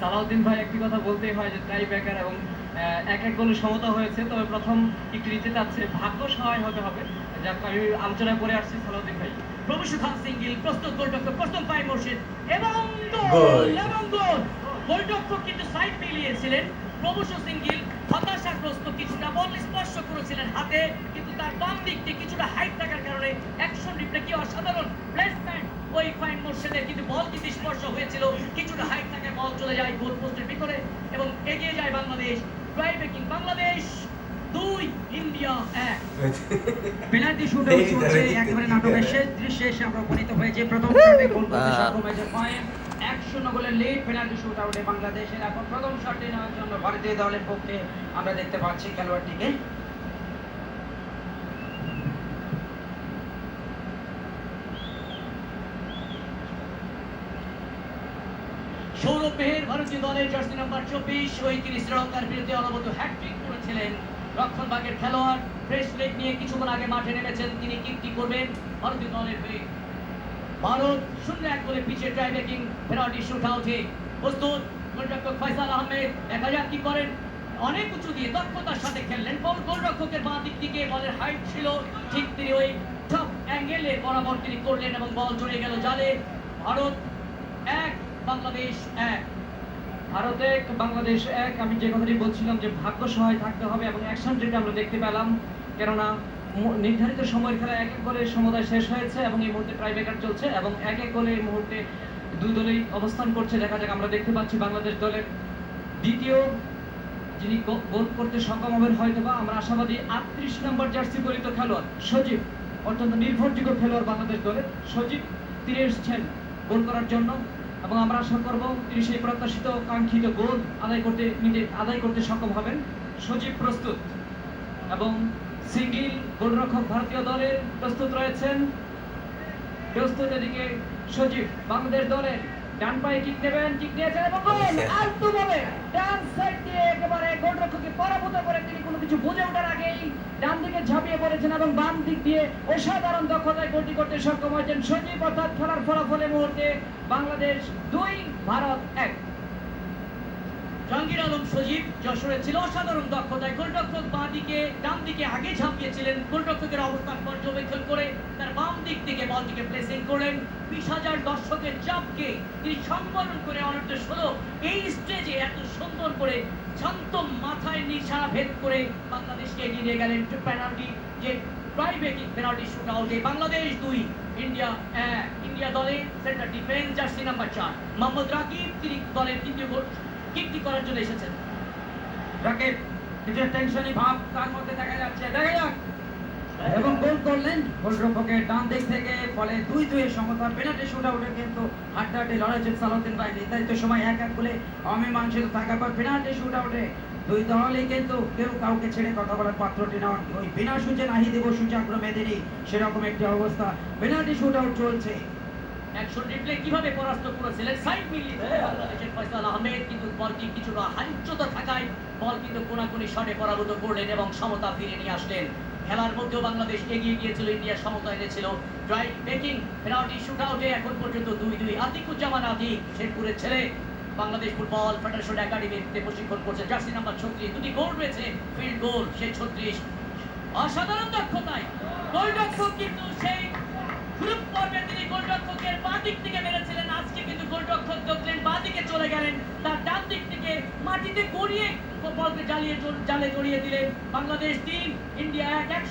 সালাউদ্দিন ভাই একটি কথা বলতেই হয় যে ট্রাই ব্যাকার এবং এক এক গোলে সমতা হয়েছে। তবে প্রথম একটু নিতে চাচ্ছে ভাগ্য সহায় হতে হবে। যাক আমি আলোচনা করে আসছি সালাউদ্দিন ভাই। সুখান সিঙ্গিল প্রস্তুত গোলরক্ষক প্রস্তুত পায় মুর্শিদ এবং গোল। গোল। এবং গোল। গোলরক্ষক কিন্তু সাইড মিলিয়েছিলেন। প্রভু সিঙ্গিল হতাশাগ্রস্ত কিছুটা বল স্পর্শ করেছিলেন হাতে কিন্তু তার বাম দিকটি কিছুটা হাইট থাকার কারণে অ্যাকশন রিপ্লে কি অসাধারণ। প্লেসমেন্ট ওই ফাইন মোর্শেদের কিন্তু বল কিন্তু স্পর্শ হয়েছিল কিছুটা হাইট থাকে বল চলে যায় গোল পোস্টের ভিতরে এবং এগিয়ে যায় বাংলাদেশ। ট্রাই ব্রেকিং বাংলাদেশ দুই ইন্ডিয়া এক। পেনাল্টি শুট চলছে একেবারে নাটকের শেষ দৃশ্যে এসে আমরা উপনীত হয়েছে। প্রথম শটে গোল করতে সক্ষম হয়েছে ফাইম এক শূন্য গোলের লিড পেনাল্টি শুট আউটে বাংলাদেশের। এখন প্রথম শটটি নেওয়ার জন্য ভারতীয় দলের পক্ষে আমরা দেখতে পাচ্ছি খেলোয়াড়টিকে। সৌরভ মেহের ভারতীয় দলের জার্সি নাম্বার চব্বিশ ওই তিনি শ্রীলঙ্কার বিরুদ্ধে অনবত হ্যাট্রিক করেছিলেন রক্ষণভাগের খেলোয়াড়। ফ্রেশ লেগ নিয়ে কিছুক্ষণ আগে মাঠে নেমেছেন তিনি। কীর্তি করবেন? ভারতীয় দলের হয়ে ভারত শূন্য এক গোলে পিছিয়ে ট্রাই মেকিং পেনাল্টি শুট আউটে প্রস্তুত গোলরক্ষক ফয়সাল আহমেদ। দেখা যাক কি করেন। অনেক উঁচু দিয়ে দক্ষতার সাথে খেললেন। বল গোলরক্ষকের বাঁ দিক থেকে বলের হাইট ছিল। ঠিক তিনি ওই টপ অ্যাঙ্গেলে বরাবর তিনি করলেন এবং বল জড়িয়ে গেল জালে। ভারত এক বাংলাদেশ এক, ভারত এক, বাংলাদেশ এক। আমি যে কথাটি বলছিলাম যে ভাগ্য সহায় থাকতে হবে এবং অ্যাকশন যেটা আমরা দেখতে পেলাম, কেননা নির্ধারিত সময়ের খেলা এক এক গোলে সমুদায় শেষ হয়েছে এবং এই মুহূর্তে ট্রাই ব্রেকার চলছে এবং এক এক গোলে এই মুহূর্তে দুই দলেই অবস্থান করছে। দেখা যাক, আমরা দেখতে পাচ্ছি বাংলাদেশ দলের দ্বিতীয়, যিনি গোল করতে সক্ষম হবেন হয়তো বা আমরা আশাবাদী আটত্রিশ নম্বর জার্সি পরিত খেলোয়াড় সজীব, অত্যন্ত নির্ভরযোগ্য খেলোয়াড় বাংলাদেশ দলের সজীব তিনি এসেছেন গোল করার জন্য। এবং আমরা আশা করব তিনি সেই প্রত্যাশিত কাঙ্ক্ষিত গোল আদায় করতে নিতে আদায় করতে সক্ষম হবেন। সজীব প্রস্তুত। এবং সিঙ্গিল গোলরক্ষক ভারতীয় দলের প্রস্তুত রয়েছেন। প্রস্তুত এদিকে সজীব বাংলাদেশ দলের ডান পায়ে কিক নেবেন কিক নিয়েছেন এবং গোল আলতু বলে ডান সাইড দিয়ে একেবারে গোলরক্ষককে পরাভূত করে তিনি কিছু বুঝে ওঠার আগেই ডান দিকে ঝাঁপিয়ে পড়েছেন এবং বাম দিক দিয়ে অসাধারণ দক্ষতায় গতি করতে সক্ষম হয়েছেন সজীব, অর্থাৎ খেলার ফলাফলে মুহূর্তে বাংলাদেশ দুই, ভারত এক। জাহাঙ্গীর আলম, সজীব, যশোরে ছিল অসাধারণ দক্ষতায়। দিকে আগে ঝাঁপিয়েছিলেন গোলরক্ষকের অবস্থান পর্যবেক্ষণ করে তার বাম দিক থেকে বলটিকে প্লেসিং করলেন। বিশ হাজার দর্শকের চাপকে তিনি সম্বরণ করে অনূর্ধ্ব ষোলো। এই স্টেজে এত সুন্দর করে শান্ত মাথায় নিশানা ভেদ করে বাংলাদেশকে এগিয়ে নিয়ে গেলেন পেনাল্টি যে ট্রাই পেনাল্টি শুট আউটে বাংলাদেশ দুই, ইন্ডিয়া এক। ইন্ডিয়া দলের সেন্টার ডিফেন্স জার্সি নাম্বার চার। মোহাম্মদ রাকিব, তিনি দলের তৃতীয় গোল কিকটি করার জন্য এসেছেন। রাকিব, কিছু টেনশনই ভাব, তার মধ্যে দেখা যাচ্ছে দেখা যাক এবং গোল করলেন। গোলরক্ষকের ডান দিক থেকে ফলে দুই দুই সমতা পেনাল্টি শুট আউটে কিন্তু হাড্ডাহাড্ডি লড়াই সালাউদ্দিন ভাই। নির্ধারিত সময় এক এক গোলে অমীমাংসিত থাকার পর পেনাল্টি শুট আউটে দুই দলই কিন্তু কেউ কাউকে ছেড়ে কথা বলার পাত্রটি নন ওই বিনা সূচে নাহি দেব সূচাগ্র মেদেনি। সেরকম একটি অবস্থা। পেনাল্টি শুট আউট চলছে। অ্যাকশন রিপ্লে কীভাবে পরাস্ত করেছিলেন? সাইড মিলিয়ে বাংলাদেশের ফয়সাল আহমেদ কিন্তু বলটি কিছুটা হাইচ্যতা থাকায় বল কিন্তু কোনাকুনি শটে পরাভূত করলেন এবং সমতা ফিরে নিয়ে আসলেন। খেলার মধ্যেও বাংলাদেশ এগিয়ে গিয়েছিল, ইন্ডিয়া সমতা এনেছিল। ড্রাইভ মেকিং পেনাল্টি শুট আউটে এখন পর্যন্ত দুই দুই। আতিকুজ্জামান আতিক, শেরপুরের ছেলে। বাংলাদেশ ফুটবল ফেডারেশন একাডেমিতে প্রশিক্ষণ করছে। জার্সি নাম্বার ছত্রিশ, দুটি গোল রয়েছে ফিল্ড গোল সেই ছত্রিশ। অসাধারণ দক্ষতায়। গোলরক্ষক কিন্তু তিনি গোলরক্ষকের বাঁ দিক থেকে মেরেছিলেন। আজকে কিন্তু গোলরক্ষক দেখলেন বাঁ দিকে চলে গেলেন। তার ডান দিক থেকে মাটিতে গড়িয়ে বলকে জ্বালিয়ে জালে জড়িয়ে দিলেন বাংলাদেশ তিন ইন্ডিয়া এক